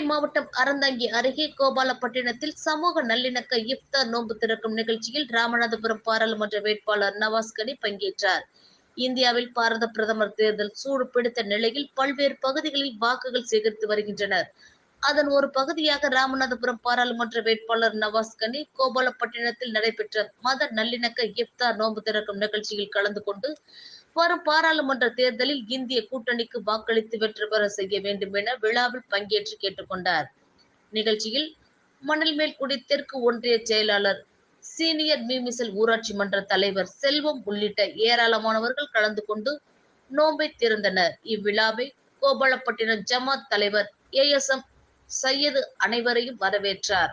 மாவட்டம் அறந்தாங்கி அருகே கோபாலப்பட்டினத்தில் சமூக நல்லிணக்க இஃப்தார் நோன்பு திறக்கும் நிகழ்ச்சியில் ராமநாதபுரம் பாராளுமன்ற வேட்பாளர் நவாஸ் கனி பங்கேற்றார். இந்தியாவில் பாரத பிரதமர் தேர்தல் சூடு பிடித்த நிலையில் பல்வேறு பகுதிகளில் வாக்குகள் சேகரித்து வருகின்றனர். அதன் ஒரு பகுதியாக ராமநாதபுரம் பாராளுமன்ற வேட்பாளர் நவாஸ் கனி கோபாலப்பட்டினத்தில் நடைபெற்ற மத நல்லிணக்க இஃப்தார் நோன்பு திறக்கும் நிகழ்ச்சியில் கலந்து கொண்டு வரும் பாராளுமன்ற தேர்தலில் இந்திய கூட்டணிக்கு வாக்களித்து வெற்றி பெற செய்ய வேண்டும் என விழாவில் பங்கேற்று கேட்டுக்கொண்டார். நிகழ்ச்சியில் மணல்மேல்குடி தெற்கு ஒன்றிய செயலாளர் சீனியர் மீமிசல் ஊராட்சி மன்ற தலைவர் செல்வம் உள்ளிட்ட ஏராளமானவர்கள் கலந்து கொண்டு நோன்பை திறந்தனர். இவ்விழாவை கோபாலப்பட்டினம் ஜமாத் தலைவர் ஏஎஸ்எம் சையது அனைவரையும் வரவேற்றார்.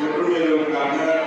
Yo creo